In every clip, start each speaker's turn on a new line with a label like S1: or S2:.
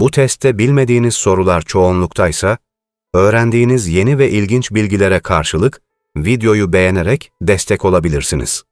S1: Bu testte bilmediğiniz sorular çoğunluktaysa, öğrendiğiniz yeni ve ilginç bilgilere karşılık videoyu beğenerek destek olabilirsiniz.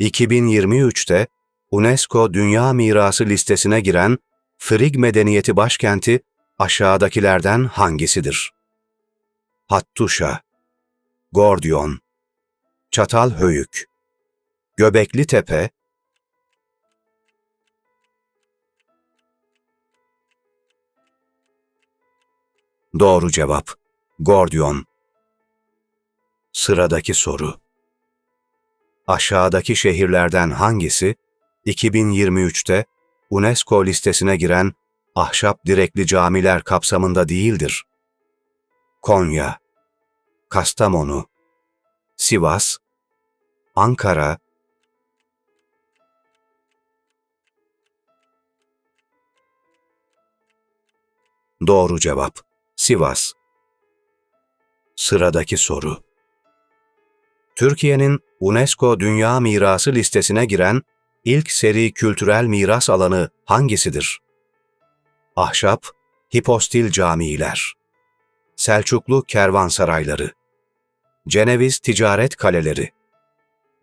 S1: 2023'te UNESCO Dünya Mirası listesine giren Frig medeniyeti başkenti aşağıdakilerden hangisidir? Hattuşa, Gordion, Çatalhöyük, Göbekli Tepe, Doğru cevap. Gordion. Sıradaki soru. Aşağıdaki şehirlerden hangisi 2023'te UNESCO listesine giren ahşap direkli camiler kapsamında değildir? Konya, Kastamonu, Sivas, Ankara, Doğru cevap. Sivas. Sıradaki soru. Türkiye'nin UNESCO Dünya Mirası listesine giren ilk seri kültürel miras alanı hangisidir? Ahşap, hipostil camiler, Selçuklu kervansarayları, Ceneviz ticaret kaleleri,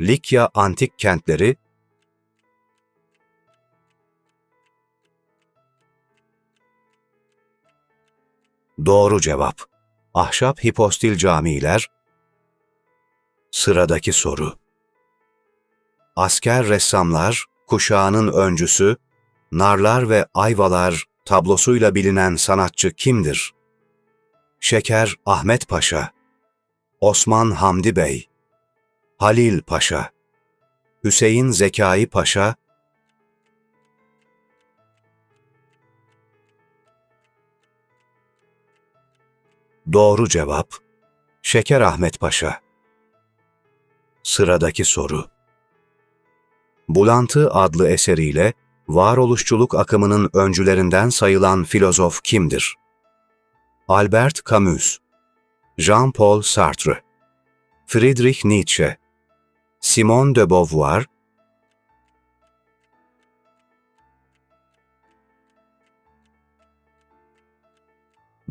S1: Likya antik kentleri, Doğru cevap. Ahşap hipostil camiler. Sıradaki soru. Asker ressamlar, kuşağının öncüsü, Narlar ve Ayvalar tablosuyla bilinen sanatçı kimdir? Şeker Ahmet Paşa, Osman Hamdi Bey, Halil Paşa, Hüseyin Zekai Paşa, Doğru cevap Şeker Ahmet Paşa. Sıradaki soru. Bulantı adlı eseriyle varoluşçuluk akımının öncülerinden sayılan filozof kimdir? Albert Camus, Jean-Paul Sartre, Friedrich Nietzsche, Simone de Beauvoir,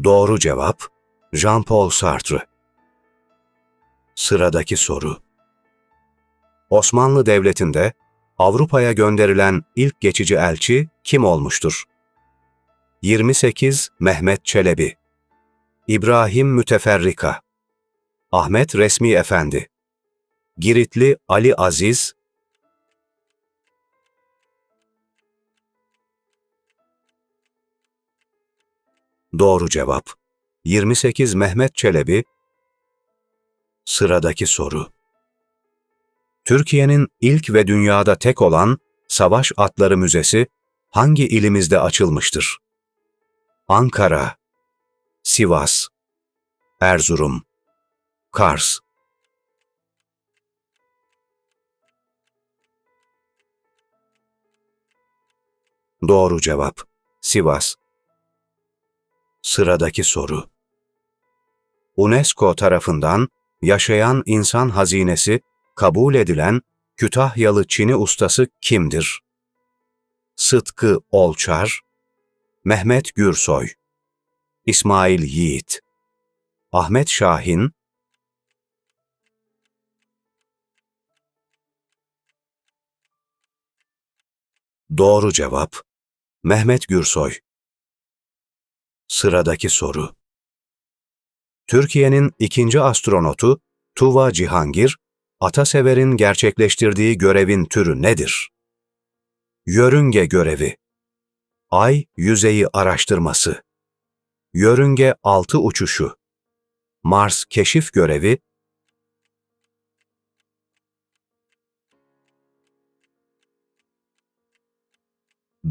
S1: Doğru cevap Jean-Paul Sartre. Sıradaki soru. Osmanlı Devleti'nde Avrupa'ya gönderilen ilk geçici elçi kim olmuştur? 28 Mehmet Çelebi İbrahim Müteferrika Ahmet Resmi Efendi Giritli Ali Aziz Doğru cevap 28 Mehmet Çelebi Sıradaki soru Türkiye'nin ilk ve dünyada tek olan Savaş Atları Müzesi hangi ilimizde açılmıştır? Ankara, Sivas, Erzurum, Kars. Doğru cevap. Sivas. Sıradaki soru. UNESCO tarafından yaşayan insan hazinesi kabul edilen Kütahyalı Çini ustası kimdir? Sıtkı Olçar, Mehmet Gürsoy, İsmail Yiğit, Ahmet Şahin, Doğru cevap Mehmet Gürsoy. Sıradaki soru. Türkiye'nin ikinci astronotu Tuva Cihangir, Atasever'in gerçekleştirdiği görevin türü nedir? Yörünge görevi. Ay yüzeyi araştırması. Yörünge altı uçuşu. Mars keşif görevi.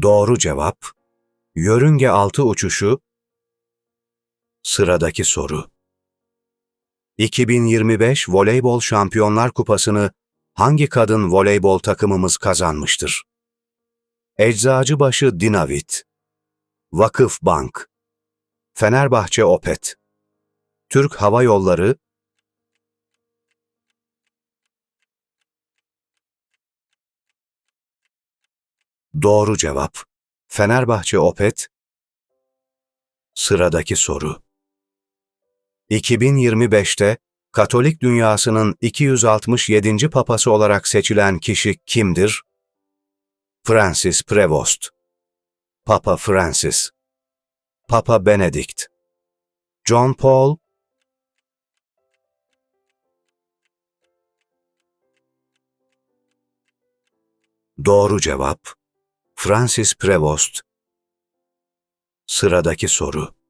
S1: Doğru cevap. Yörünge altı uçuşu. Sıradaki soru. 2025 Voleybol Şampiyonlar Kupası'nı hangi kadın voleybol takımımız kazanmıştır? Eczacıbaşı Dinavit, Vakıf Bank, Fenerbahçe Opet, Türk Hava Yolları, Doğru cevap, Fenerbahçe Opet Sıradaki soru 2025'te Katolik dünyasının 267. papası olarak seçilen kişi kimdir? Francis Prevost. Papa Francis. Papa Benedict John Paul. Doğru cevap Francis Prevost. Sıradaki soru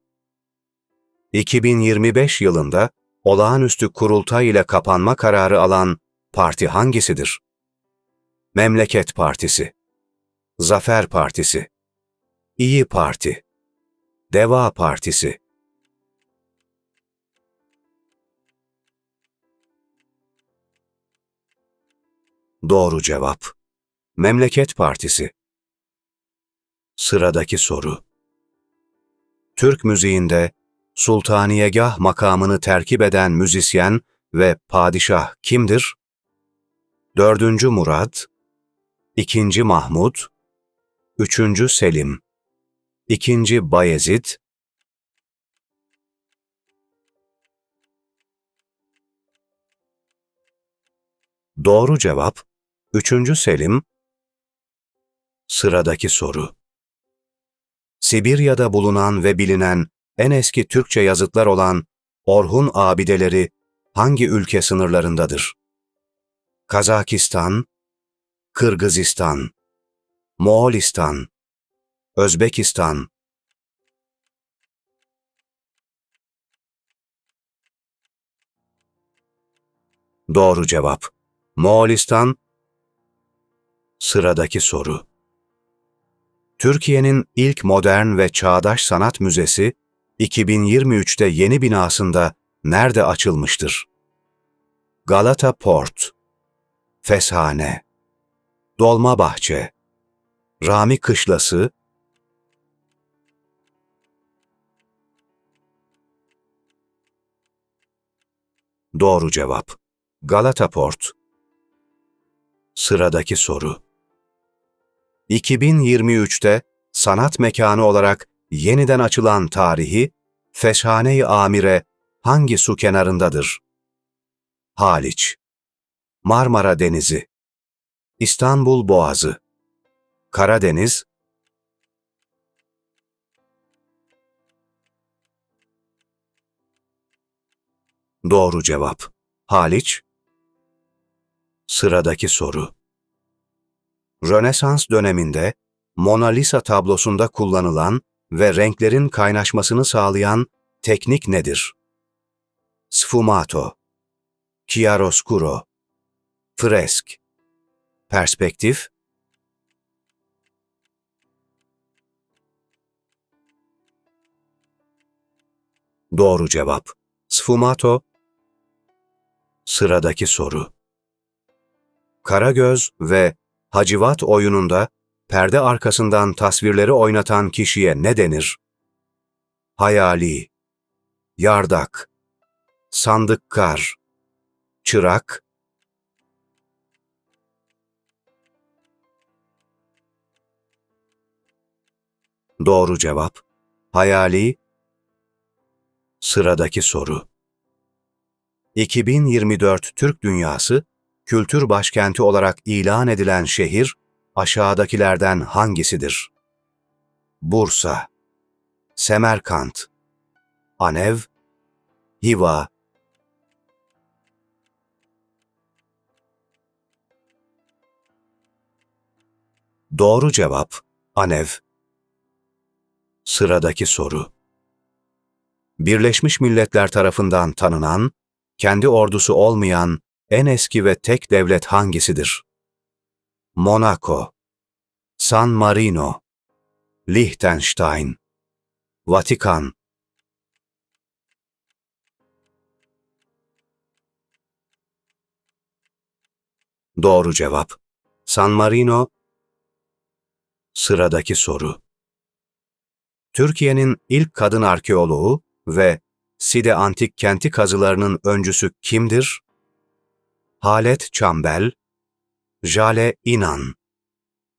S1: 2025 yılında olağanüstü kurultay ile kapanma kararı alan parti hangisidir? Memleket Partisi Zafer Partisi İyi Parti Deva Partisi. Doğru cevap Memleket Partisi. Sıradaki soru. Türk müziğinde sultaniyegah makamını terkip eden müzisyen ve padişah kimdir? 4. Murat 2. Mahmud 3. Selim 2. Bayezid Doğru cevap 3. Selim Sıradaki soru Sibirya'da bulunan ve bilinen en eski Türkçe yazıtlar olan Orhun abideleri hangi ülke sınırlarındadır? Kazakistan, Kırgızistan, Moğolistan, Özbekistan, Doğru cevap. Moğolistan. Sıradaki soru. Türkiye'nin ilk modern ve çağdaş sanat müzesi 2023'te yeni binasında nerede açılmıştır? Galata Port, Feshane, Dolmabahçe, Rami Kışlası, Doğru cevap. Galata Port. Sıradaki soru. 2023'te sanat mekanı olarak yeniden açılan tarihi Feşhane-i Amire hangi su kenarındadır? Haliç, Marmara Denizi, İstanbul Boğazı, Karadeniz, Doğru cevap. Haliç. Sıradaki soru. Rönesans döneminde Mona Lisa tablosunda kullanılan ve renklerin kaynaşmasını sağlayan teknik nedir? Sfumato, chiaroscuro, fresk, perspektif, Doğru cevap. Sfumato. Sıradaki soru. Karagöz ve Hacivat oyununda perde arkasından tasvirleri oynatan kişiye ne denir? Hayali, yardak, sandıkkar, çırak, Doğru cevap. Hayali. Sıradaki soru. 2024 Türk Dünyası kültür başkenti olarak ilan edilen şehir aşağıdakilerden hangisidir? Bursa, Semerkant, Anev, Hiva, Doğru cevap Anev. Sıradaki soru. Birleşmiş Milletler tarafından tanınan, kendi ordusu olmayan en eski ve tek devlet hangisidir? Monaco, San Marino, Liechtenstein, Vatikan. Doğru cevap. San Marino. Sıradaki soru. Türkiye'nin ilk kadın arkeoloğu ve Side antik kenti kazılarının öncüsü kimdir? Halet Çambel, Jale İnan,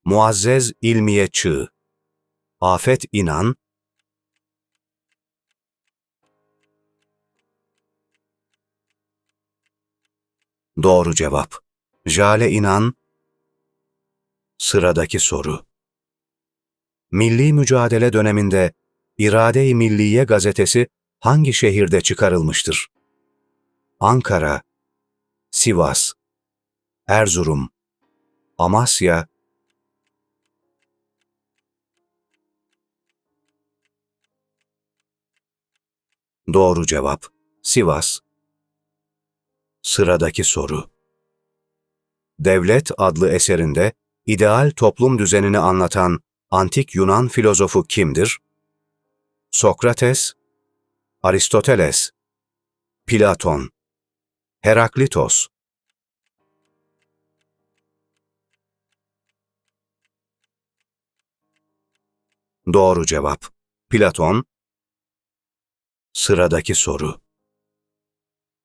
S1: Muazzez İlmiye Çığ, Afet İnan Doğru cevap. Jale İnan Sıradaki soru. Milli mücadele döneminde İrade-i Milliye gazetesi hangi şehirde çıkarılmıştır? Ankara, Sivas, Erzurum, Amasya, Doğru cevap. Sivas. Sıradaki soru. Devlet adlı eserinde ideal toplum düzenini anlatan antik Yunan filozofu kimdir? Sokrates, Aristoteles, Platon, Heraklitos. Doğru cevap. Platon. Sıradaki soru.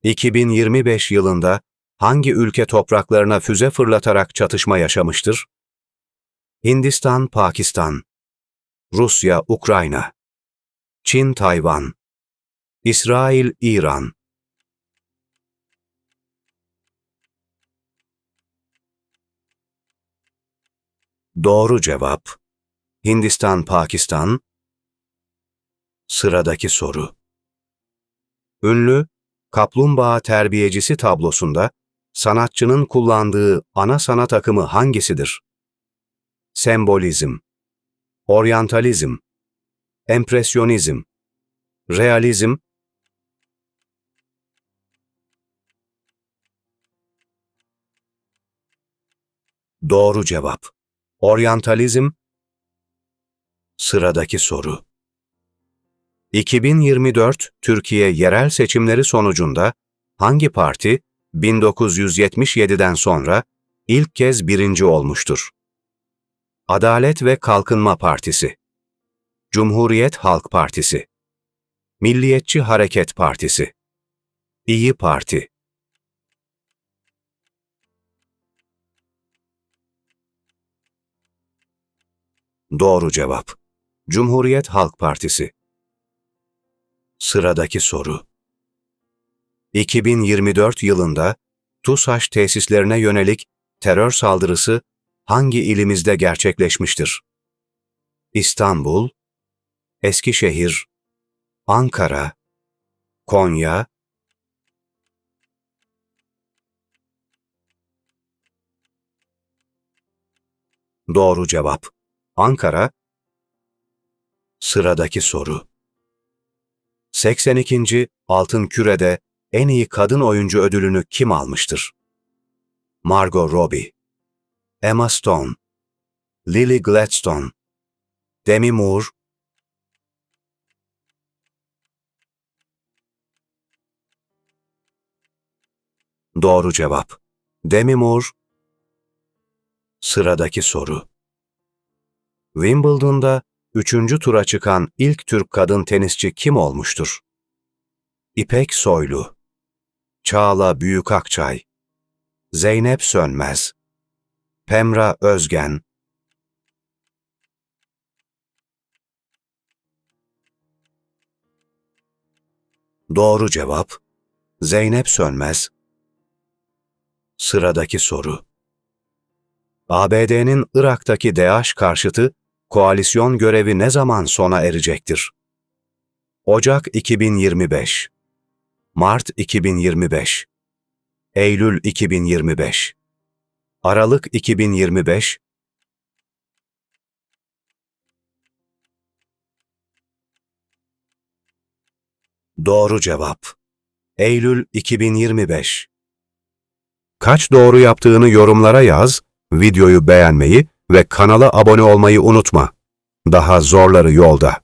S1: 2025 yılında hangi ülke topraklarına füze fırlatarak çatışma yaşamıştır? Hindistan, Pakistan, Rusya, Ukrayna, Çin, Tayvan, İsrail, İran. Doğru cevap. Hindistan, Pakistan. Sıradaki soru. Ünlü Kaplumbağa Terbiyecisi tablosunda sanatçının kullandığı ana sanat akımı hangisidir? Sembolizm, Oryantalizm, Empresyonizm, Realizm, Doğru cevap. Oryantalizm. Sıradaki soru. 2024 Türkiye yerel seçimleri sonucunda hangi parti 1977'den sonra ilk kez birinci olmuştur? Adalet ve Kalkınma Partisi Cumhuriyet Halk Partisi Milliyetçi Hareket Partisi İyi Parti Doğru cevap. Cumhuriyet Halk Partisi Sıradaki soru. 2024 yılında TUSAŞ tesislerine yönelik terör saldırısı hangi ilimizde gerçekleşmiştir? İstanbul, Eskişehir, Ankara, Konya, Doğru cevap. Ankara. Sıradaki soru. 82. Altın Küre'de en iyi kadın oyuncu ödülünü kim almıştır? Margot Robbie, Emma Stone, Lily Gladstone, Demi Moore, Doğru cevap. Demi Moore. Sıradaki soru. Wimbledon'da üçüncü tura çıkan ilk Türk kadın tenisçi kim olmuştur? İpek Soylu, Çağla Büyükakçay, Zeynep Sönmez, Pemra Özgen, Doğru cevap Zeynep Sönmez. Sıradaki soru. ABD'nin Irak'taki DAEŞ karşıtı koalisyon görevi ne zaman sona erecektir? Ocak 2025 Mart 2025 Eylül 2025 Aralık 2025 Doğru cevap. Eylül 2025 Kaç doğru yaptığını yorumlara yaz, videoyu beğenmeyi ve kanala abone olmayı unutma. Daha zorları yolda.